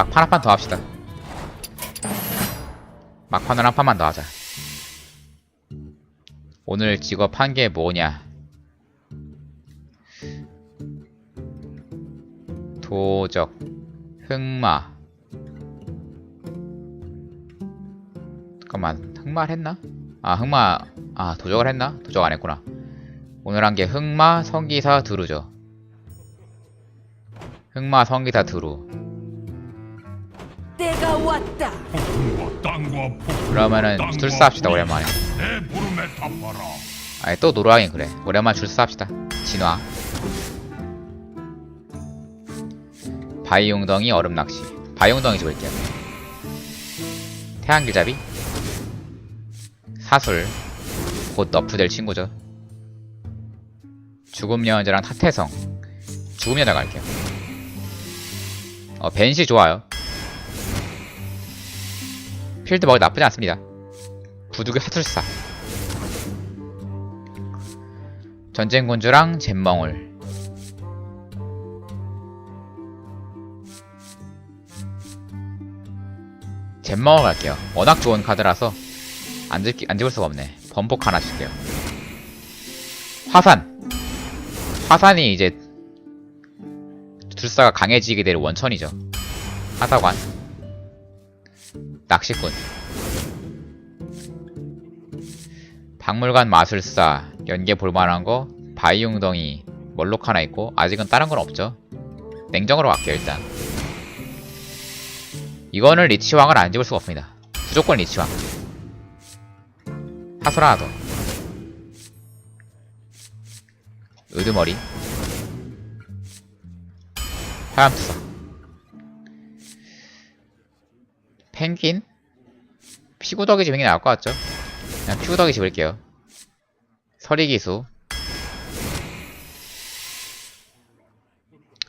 막판 한 판 더 합시다. 막판을 한 판만 더 하자. 오늘 직업 한 게 뭐냐? 도적, 흑마. 잠깐만, 흑마를 했나? 아, 흑마, 아, 도적을 했나? 도적 안 했구나. 오늘 한 게 흑마, 성기사, 두루죠. 흑마, 성기사, 두루. 때가 왔다. 폭풍과 땅과 폭풍 그러면은 합시다, 불이 오랜만에. 내 부름에 답하라 아니, 또 노루하긴 그래. 오랜만에 줄사 합시다. 진화. 바이용덩이, 얼음 낚시. 바이용덩이 집을게요. 태양길잡이. 사술. 곧 너프될 친구죠. 죽음 여자랑 타태성. 죽음 여자 갈게요. 어, 벤시 좋아요. 필드 먹이 나쁘지 않습니다. 부두의 하술사. 전쟁군주랑 잼멍울. 잼멍울 갈게요. 워낙 좋은 카드라서 안, 집, 안 집을 수가 없네. 범폭 하나 줄게요. 화산. 화산이 이제 둘사가 강해지게 될 원천이죠. 하사관. 낚시꾼. 박물관 마술사, 연계 볼만한 거, 바이용덩이, 멀록 하나 있고, 아직은 다른 건 없죠. 냉정으로 갈게요, 일단. 이거는 리치왕을 안 집을 수가 없습니다. 무조건 리치왕. 하솔 하나 더. 으드머리. 화염투사. 펭귄? 피구덕이 집는 게 나을 것 같죠? 그냥 피구덕이 집을게요. 서리기수.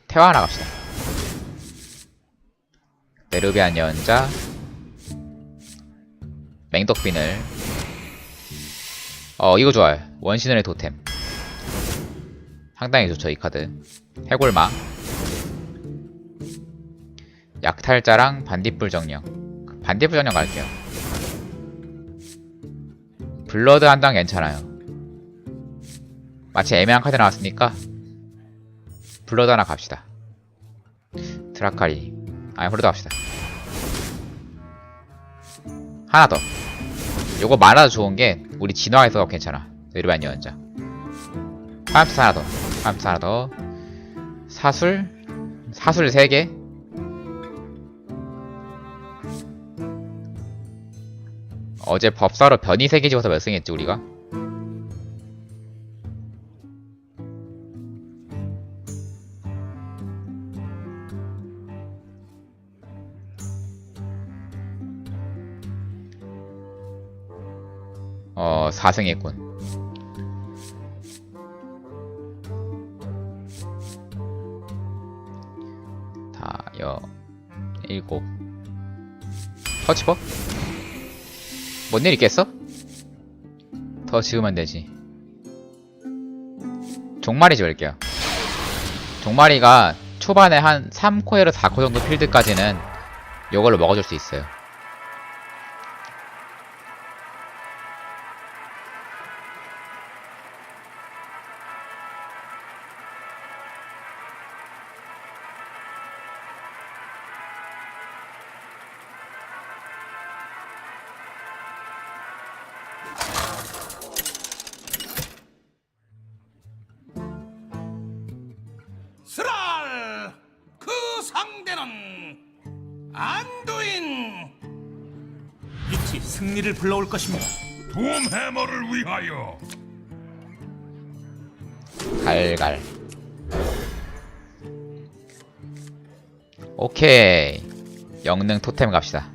태화 하나 갑시다. 네르비안 연자. 맹독비늘. 어, 이거 좋아요. 원신의 도템. 상당히 좋죠, 이 카드. 해골마. 약탈자랑 반딧불 정령. 반딧불 정령 갈게요. 블러드 한장 괜찮아요. 마치 애매한 카드 나왔으니까 블러드 하나 갑시다. 드라카리. 아니, 블러드 갑시다. 하나 더. 요거 많아도 좋은 게 우리 진화에서 괜찮아. 네르반 여연자. 화염투 하나 더. 화염투 하나 더. 사술. 사술 3개. 어제 법사로 변이 3개 집어서 몇 승 했지 우리가? 어 4승 했군 다여 일곱 터치법? 뭔일 있겠어? 더 지으면 되지. 종마리 지을게요. 종마리가 초반에 한 3코에서 4코 정도 필드까지는 요걸로 먹어줄 수 있어요. 상대는 안두인 빛이 승리를 불러올 것입니다. 둠 해머를 위하여 갈갈. 오케이. 영능 토템 갑시다.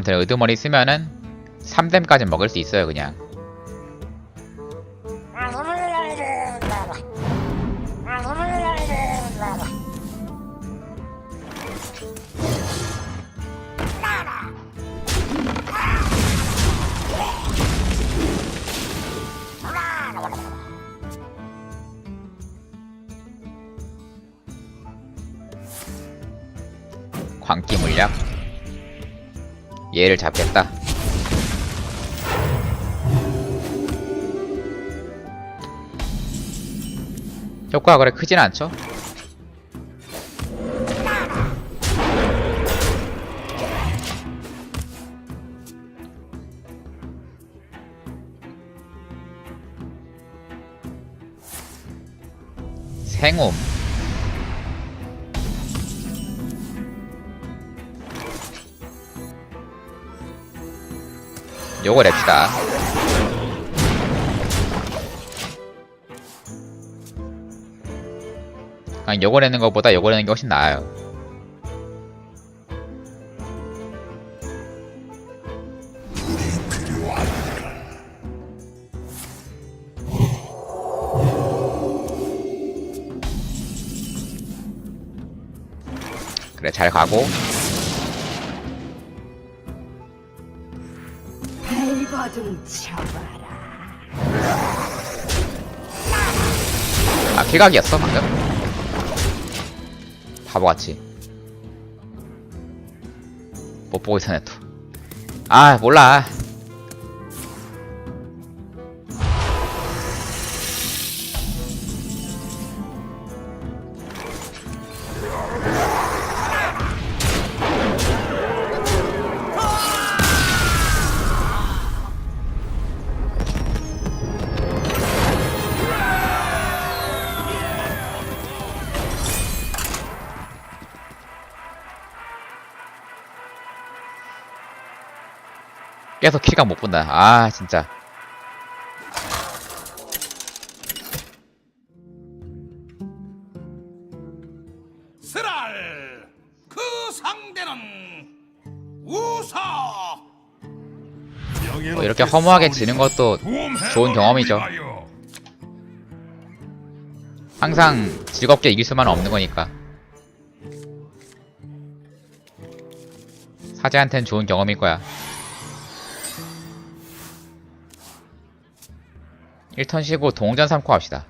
아무튼 의드머리 쓰면은 3댐까지 먹을 수 있어요 그냥. 광기 물약? 얘를 잡겠다 효과가 그래 크진 않죠? 생움 요거 냅시다. 그냥 요거 내는 것보다 요거 내는 게 훨씬 나아요. 그래 잘 가고 아 킬각이었어 방금. 바보같이. 못 보고 있었네 또아 몰라 계속 킬각 못 본다 아 진짜. 스랄 그 상대는 우사. 뭐 이렇게 허무하게 지는 것도 좋은 경험이죠. 항상 즐겁게 이길 수만은 없는 거니까. 사제한텐 좋은 경험일 거야 1턴 쉬고 동전 삼고 합시다.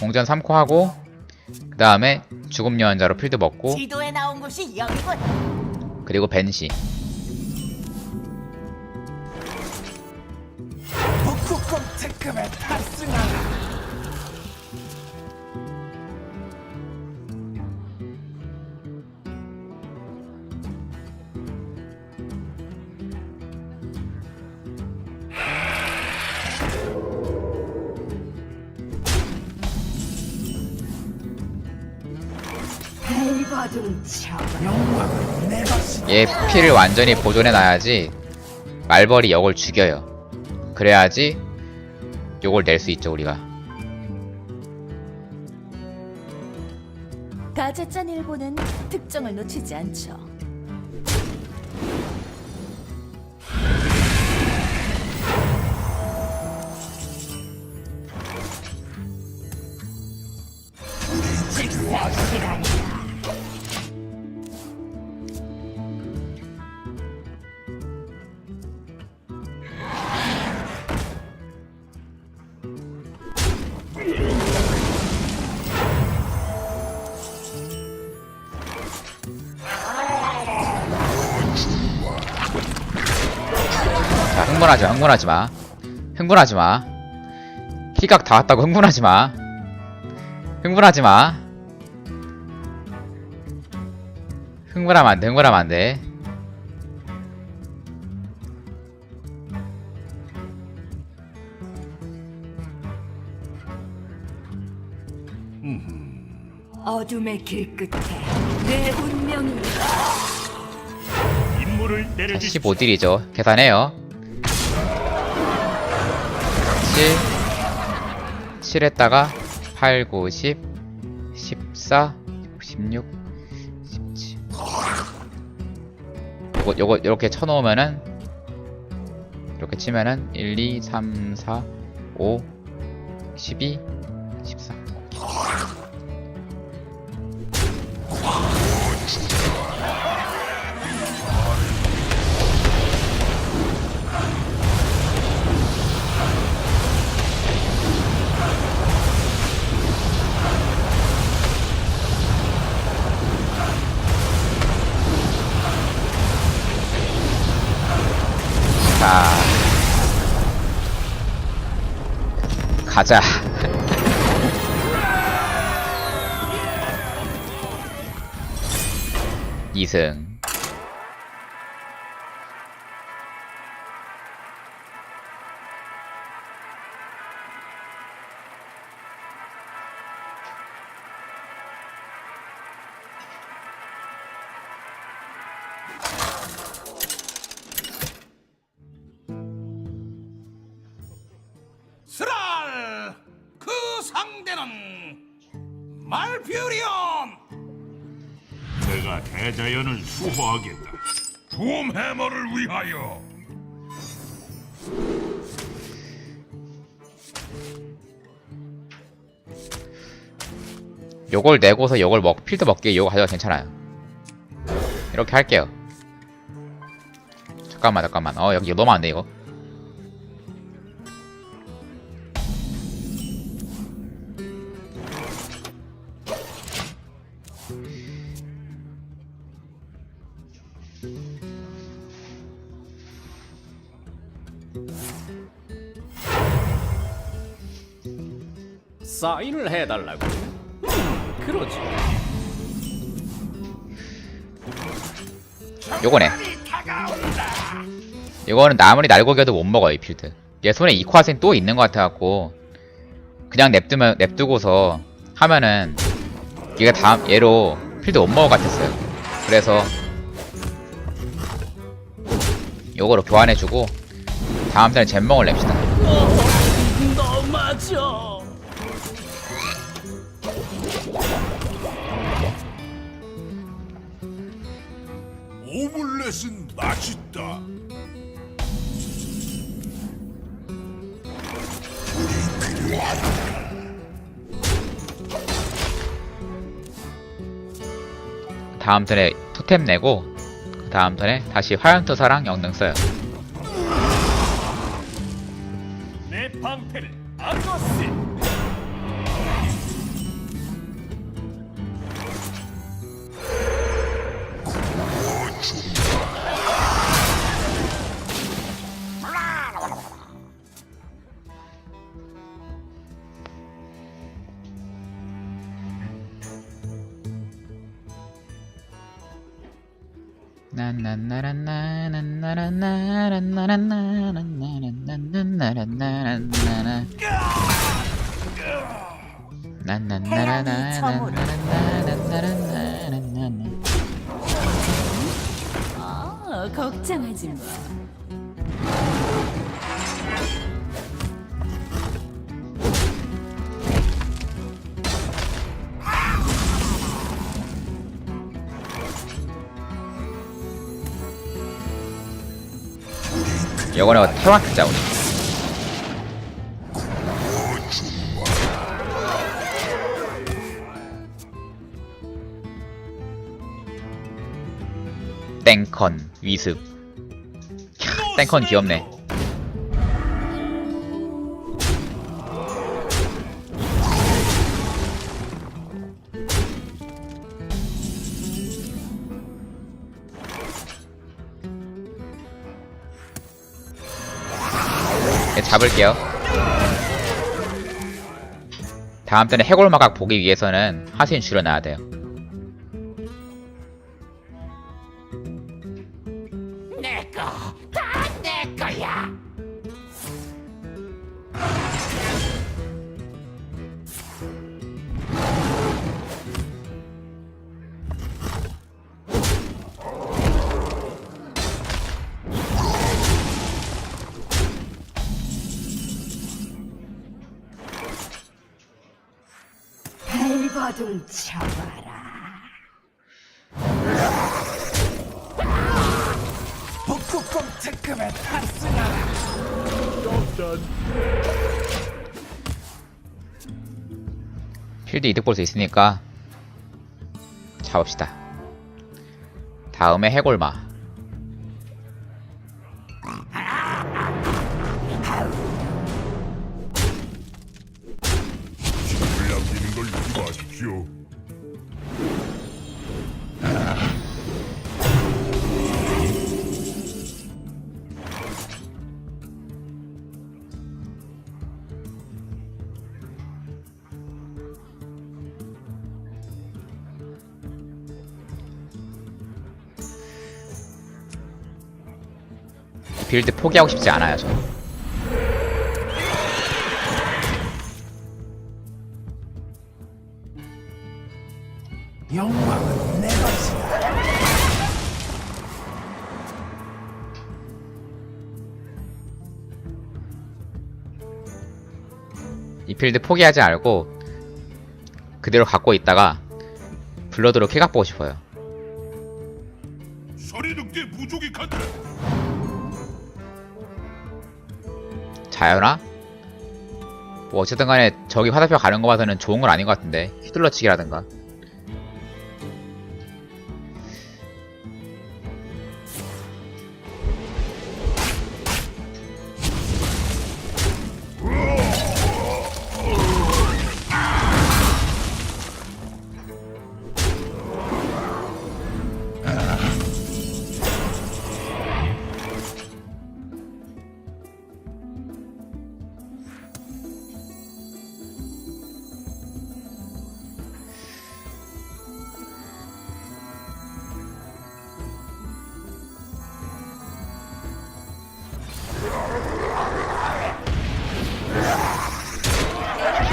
동전 삼고 하고 그 다음에 죽음 여행자로 필드 먹고 지도에 나온 곳이 여기군. 그리고 벤시. 북극곰 특급에 탑승하라 얘 피를 완전히 보존해 놔야지 말벌이 역을 죽여요. 그래야지 요걸 낼 수 있죠 우리가. 가제짠 일보는 특정을 놓치지 않죠. 흥분하지 마, 흥분하지 마, 흥분하지 마. 키각 다 왔다고 흥분하지 마. 흥분하지 마. 흥분하면 안 돼, 흥분하면 안 돼. 어둠의 길 끝에 내 운명이 임무를 자, 내려주십시오. 15딜이죠. 계산해요. 7, 7 했다가 8, 9, 10, 14, 16, 17. 요거, 요거, 요렇게 쳐놓으면은, 이렇게 치면은, 1, 2, 3, 4, 5, 12, 14. 자 가자. 이승. 해머를 위하여. 요걸 내고서 요걸 먹 필드 먹기 요거 가져도 괜찮아요. 이렇게 할게요. 잠깐만 잠깐만. 어 여기 너무 안돼 이거. 사인을 해달라고. 음, 그러지. 요거네. 이거는 아무리 날고겨도 못 먹어 이 필드. 얘 손에 이ኳ센 또 있는 것 같아갖고 그냥 냅두면 냅두고서 하면은 얘가 다음 얘로 필드 못 먹을 것 같았어요. 그래서 요거로 교환해주고 다음 턴에 잼먹을 냅시다. 오믈렛은 맛있다. 다음 턴에 토템 내고 그 다음 턴에 다시 화염투사랑 영능 써요. 내 방패를 아토스. 어, 걱정하지 마. 특자 우리. 땡컨 위습 땡컨 귀엽네 잡을게요. 다음 턴에 해골마각 보기 위해서는 하수인 줄여놔야 돼요 발버둥 쳐봐라. 북극곰 특급에 탑승하라 필드 이득 볼 수 있으니까 잡읍시다. 다음에 해골마. 주십시오. 빌드 포기하고 싶지 않아요, 저는. 영광은 내 것이다. 이 필드 포기하지 말고 그대로 갖고 있다가 블러드로 쾌각 보고 싶어요 소리 늑대 부족이 간다. 자연아? 뭐 어쨌든 간에 저기 화살표 가는 거 봐서는 좋은 건 아닌 것 같은데 휘둘러치기라든가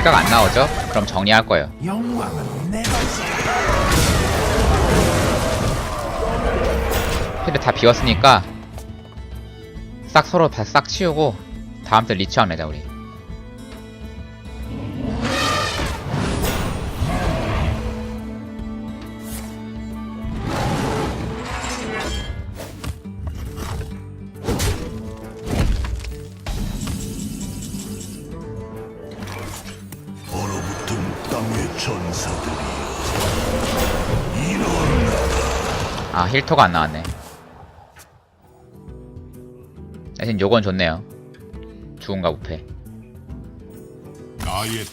쾌각 안 나오죠? 그럼 정리할 거예요. 필드 다 비웠으니까 싹 서로 다 싹 치우고 다음 때 리치왕 내자 우리 아 힐터가 안 나왔네. 대신 요건 좋네요. 죽은가 부패. 나의